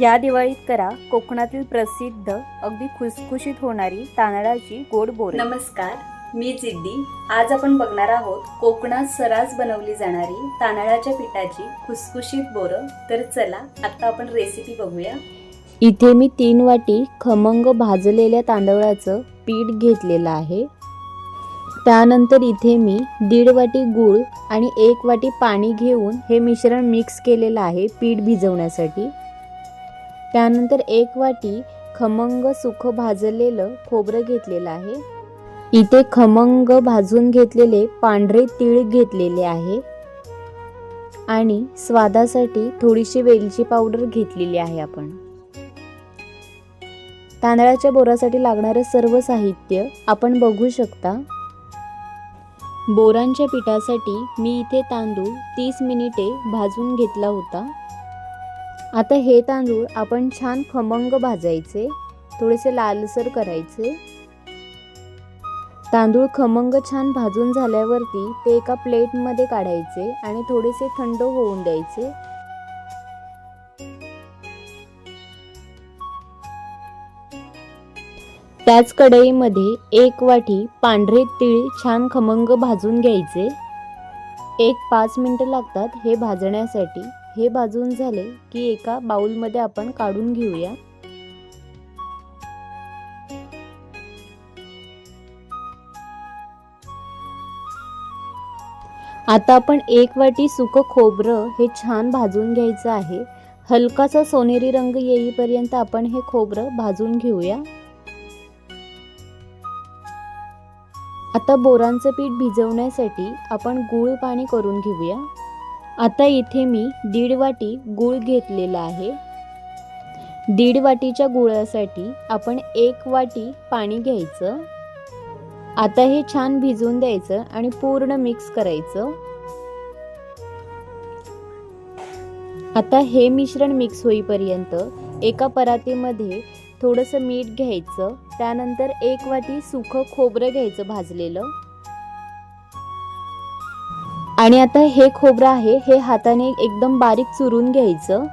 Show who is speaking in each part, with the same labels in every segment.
Speaker 1: या दिवाळीत करा कोकणातील प्रसिद्ध अगदी खुसखुशीत होणारी तांदळाची गोड बोर. नमस्कार मी जिद्दी. आज आपण बघणार आहोत कोकणात सरास बनवली जाणारी तांदळाच्या पिठाची खुसखुशीत बोरं. तर चला आता आपण रेसिपी बघूया.
Speaker 2: इथे मी तीन वाटी खमंग भाजलेल्या तांदळाचं पीठ घेतलेलं आहे. त्यानंतर इथे मी दीड वाटी गूळ आणि एक वाटी पाणी घेऊन हे मिश्रण मिक्स केलेलं आहे पीठ भिजवण्यासाठी. त्यानंतर एक वाटी खमंग सुख भाजलेलं खोबरं घेतलेलं आहे. इथे खमंग भाजून घेतलेले पांढरे तीळ घेतलेले आहे. आणि स्वादासाठी थोडीशी वेलची पावडर घेतलेली आहे आपण. तांदळाच्या बोरासाठी लागणारं सर्व साहित्य आपण बघू शकता. बोरांच्या पिठासाठी मी इथे तांदूळ तीस मिनिटे भाजून घेतला होता. आता हे तांदूळ आपण छान खमंग भाजायचे थोडेसे लालसर करायचे. तांदूळ खमंग छान भाजून झाल्यावरती ते एका प्लेटमध्ये काढायचे आणि थोडेसे थंड होऊन द्यायचे. त्याच कढईमध्ये एक वाटी पांढरे तीळ छान खमंग भाजून घ्यायचे. एक पाच मिनटं लागतात हे भाजण्यासाठी. हे भाजून झाले की एका बाउलमध्ये आपण काढून घेऊया. आता आपण एक वाटी सुकं खोबरं हे छान भाजून घ्यायचं आहे. हलकासा सोनेरी रंग येईपर्यंत आपण हे खोबरं भाजून घेऊया. आता बोरांचं पीठ भिजवण्यासाठी आपण गूळ पाणी करून घेऊया. आता इथे मी दीड वाटी गूळ घेतलेला आहे. दीड वाटीच्या गुळासाठी आपण एक वाटी पाणी घ्यायचं. आता हे छान भिजवून द्यायचं आणि पूर्ण मिक्स करायचं. आता हे मिश्रण मिक्स होईपर्यंत एका परातीमध्ये थोडंसं मीठ घ्यायचं. त्यानंतर एक वाटी सुखं खोबरं घ्यायचं भाजलेलं. आणि आता हे खोबरं आहे हे हाताने एकदम बारीक चुरून घ्यायचं.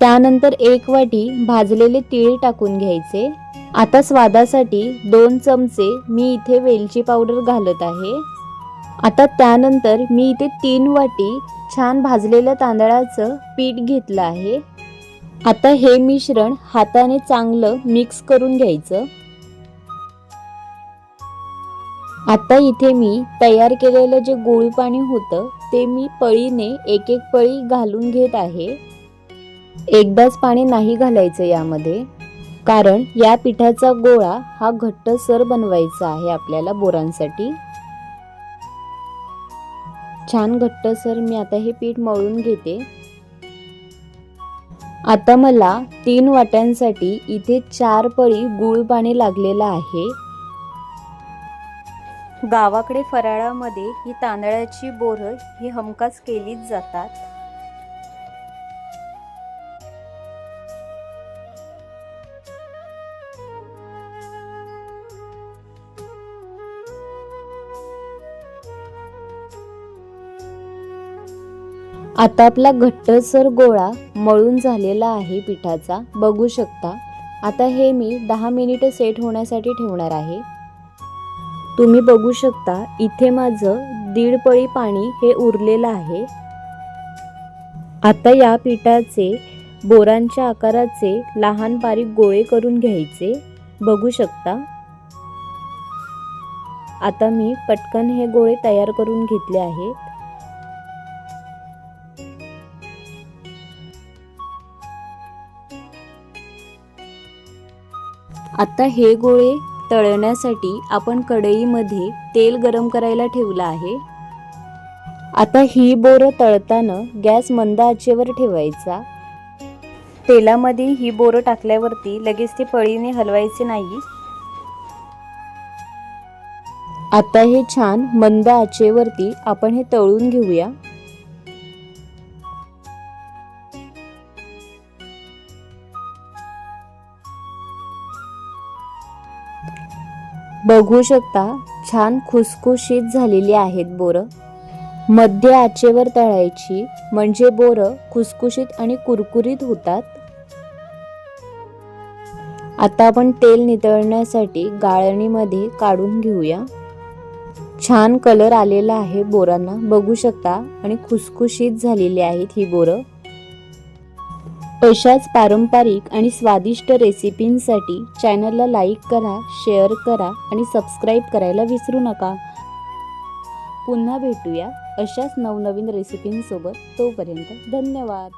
Speaker 2: त्यानंतर एक वाटी भाजलेले तीळ टाकून घ्यायचे. आता स्वादासाठी दोन चमचे मी इथे वेलची पावडर घालत आहे. आता त्यानंतर मी इथे तीन वाटी छान भाजलेल्या तांदळाचं पीठ घेतलं आहे. आता हे मिश्रण हाताने चांगलं मिक्स करून घ्यायचं. आता इथे मी तयार केलेलं जे गोळ पाणी होतं ते मी पळीने एक एक पळी घालून घेत आहे. एकदाच पाणी नाही घालायचं यामध्ये कारण या पिठाचा गोळा हा घट्ट सर बनवायचा आहे आपल्याला बोरांसाठी. छान घट्ट सर मी आता हे पीठ मळून घेते. आता मला तीन वाट्यांसाठी इथे चार पळी गुळ पाणी लागलेलं आहे.
Speaker 1: गावाकडे फराळामध्ये ही तांदळाची बोरं ही हमखास केलीच जातात.
Speaker 2: आता आपला घट्टसर गोळा मळून झालेला आहे पिठाचा. बघू शकता. आता हे मी दहा मिनिटं सेट होण्यासाठी ठेवणार आहे. तुम्ही बघू शकता इथे माझं दीड पळी पाणी हे उरलेलं आहे. आता या पिठाचे बोरांच्या आकाराचे लहान बारीक गोळे करून घ्यायचे. बघू शकता. आता मी पटकन हे गोळे तयार करून घेतले आहेत. आता हे गोळे तळण्यासाठी आपण कढईमध्ये तेल गरम करायला ठेवलं आहे. आता ही बोरं तळताना गॅस मंद आचेवर ठेवायचा.
Speaker 1: तेलामध्ये ही बोरं टाकल्यावरती लगेच ते पळीने हलवायचे नाही.
Speaker 2: आता हे छान मंद आचेवरती आपण हे तळून घेऊया. बघू शकता छान खुसखुशीत झालेली आहेत बोरं. मध्य आचेवर तळायची म्हणजे बोरं खुसखुशीत आणि कुरकुरीत होतात. आता आपण तेल नितळण्यासाठी गाळणीमध्ये काढून घेऊया. छान कलर आलेला आहे बोरांना. बघू शकता आणि खुसखुशीत झालेली आहेत ही बोरं. अशाच पारंपरिक आणि स्वादिष्ट रेसिपींसाठी चॅनलला लाईक करा शेअर करा आणि सबस्क्राईब करायला विसरू नका. पुन्हा भेटूया अशाच नवनवीन रेसिपींसोबत. तोपर्यंत धन्यवाद.